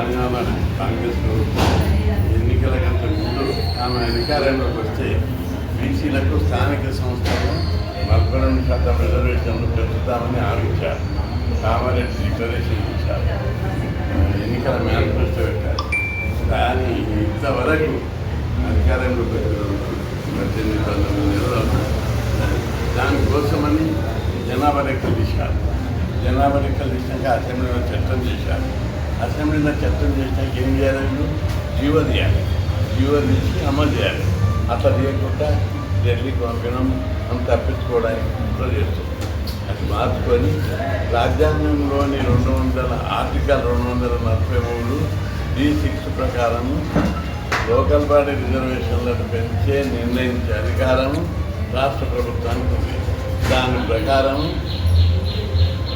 తెలంగాణ కాంగ్రెస్ ప్రభుత్వం ఎన్నికల కంటే ముందు ఆమె అధికారంలోకి వస్తే బీసీలకు స్థానిక సంస్థలు నలభై శాతం రిజర్వేషన్లు పెంచుతామని ఆలోచించారు కామారెడ్డి డిక్లరేషన్ ఇచ్చారు. ఎన్నికల మేనిఫెస్టో పెట్టారు. కానీ ఇంతవరకు అధికారంలోకి వచ్చిన పద్దెనిమిది పంతొమ్మిది నెలలు దానికోసమని జనాభా లెక్కలు తీశారు. జనాభా లెక్కలు తీసినాక అసెంబ్లీలో చట్టం చేశారు. అసెంబ్లీలో చట్టం చేసినాక ఏం చేయాలి వీళ్ళు? జీవో తీయాలి. జీవో తీసి అమలు చేయాలి. అట్లా చేయకుండా ఢిల్లీకి పంపడం మనం తప్పించుకోవడానికి కుట్ర చేస్తుంది. అది మార్చుకొని రాజ్యాంగంలోని రెండు వందల ఆర్టికల్ రెండు వందల నలభై మూడు డి సిక్స్ ప్రకారము లోకల్ బాడీ రిజర్వేషన్లను పెంచే నిర్ణయించే అధికారము రాష్ట్ర ప్రభుత్వానికి ఉంది. దాని ప్రకారం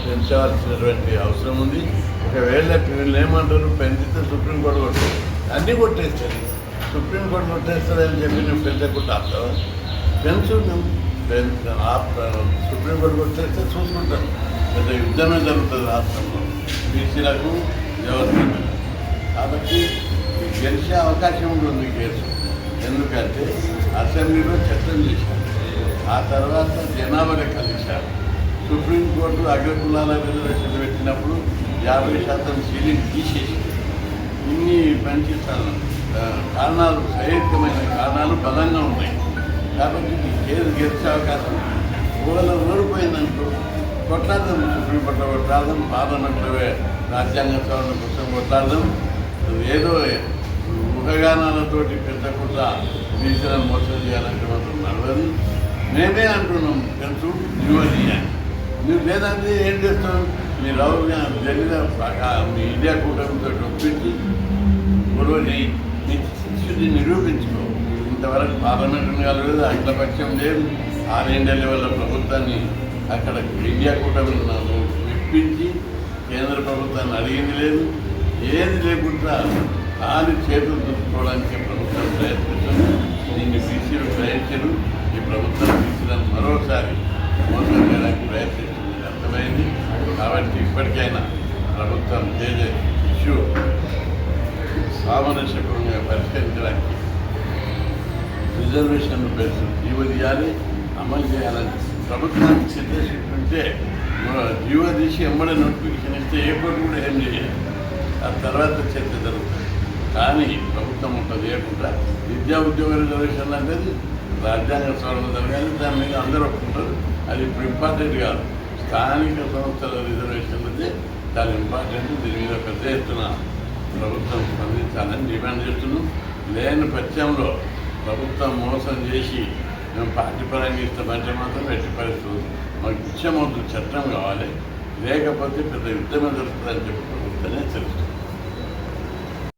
పెంచవలసినటువంటి అవసరం ఉంది. ఒకవేళ వీళ్ళు ఏమంటారు పెంచితే సుప్రీంకోర్టు కొట్టేది. అన్నీ కొట్టేస్తుంది సుప్రీంకోర్టు కొట్టేస్తుందని చెప్పి నువ్వు పెంచకుండా ఆపుతావా? పెంచు నువ్వు. ఆపుతాను సుప్రీంకోర్టు కొట్టేస్తే చూసుకుంటాను పెద్ద యుద్ధమే జరుగుతుంది రాష్ట్రంలో. బీసీలకు వ్యవస్థ కాబట్టి గెలిచే అవకాశం ఉంటుంది కేసు. ఎందుకంటే అసెంబ్లీలో చట్టం చేశారు. ఆ తర్వాత జనాభా లెక్కలు ఇచ్చారు. సుప్రీంకోర్టు అగ్రకులాల రిజర్వేషన్ పెట్టినప్పుడు యాభై శాతం సీలింగ్ తీసేసి ఇన్ని మంచి కారణాలు సహేతుకమైన కారణాలు బలంగా ఉన్నాయి. కాబట్టి కేసు గెలిచే అవకాశం. ఒకవేళ ఓడిపోయిందనుకో కొట్లాడదాం. సుప్రీంకోర్టులో కొట్లాడదాం. పార్లమెంట్లో రాజ్యాంగ సవరణ కోసం కొట్లాడదాం. ఏదో ముఖగానాలతోటి పెద్దకుండా బీసీలను మోసం చేయాలంటే మాత్రం నడవదు. మేమే అంటున్నాం. తెలుసు? నువ్వు అని నువ్వు లేదంటే ఏం చేస్తావు మీ రాహుల్ జరిగిన మీ ఇండియా కూటమితో ఒప్పించి గొడవని శిక్షుని నిరూపించుకో. ఇంతవరకు పార్లమెంట్ అఖిల పక్షం లేదు. ఆల్ ఇండియా లెవెల్ ప్రభుత్వాన్ని అక్కడ ఇండియా కూటమిని నాకు మెప్పించి కేంద్ర ప్రభుత్వాన్ని అడిగింది లేదు. ఏది లేకుండా తాను చేతులు దుప్పుకోవడానికి ప్రభుత్వం ప్రయత్నిస్తుంది. ఇప్పటికైనా ప్రభుత్వం చేసే ఇష్యూ సామరస్యకంగా పరిష్కరించడానికి రిజర్వేషన్ పెంచు జీవ తీయాలి అమలు చేయాలని ప్రభుత్వానికి సిద్ధశక్తి ఉంటే జీవ తీసి ఎమ్మడే నోటిఫికేషన్ ఇస్తే ఏ కోర్టు కూడా ఏం చేయాలి? ఆ తర్వాత చర్చ జరుగుతుంది. కానీ ప్రభుత్వం ఉంటుంది లేకుండా విద్యా ఉద్యోగ రిజర్వేషన్ అనేది రాజ్యాంగ సవరణ జరగాలి దాని మీద అందరూ ఒప్పుకుంటారు. అది ఇప్పుడు ఇంపార్టెంట్ కాదు. స్థానిక సంస్థల రిజర్వేషన్ అయితే చాలా ఇంపార్టెంట్ దీని మీద పెద్ద ఎత్తున ప్రభుత్వం స్పందించాలని డిమాండ్ చేస్తున్నాం. లేని పక్షంలో ప్రభుత్వం మోసం చేసి మేము పార్టీ పరంగా ఇస్తామంటే మాత్రం ఎట్టి పరిస్థితులు మాకు ఇచ్చే చట్టం కావాలి. లేకపోతే పెద్ద యుద్ధమే జరుగుతుందని చెప్పి ప్రభుత్వమే తెలుస్తుంది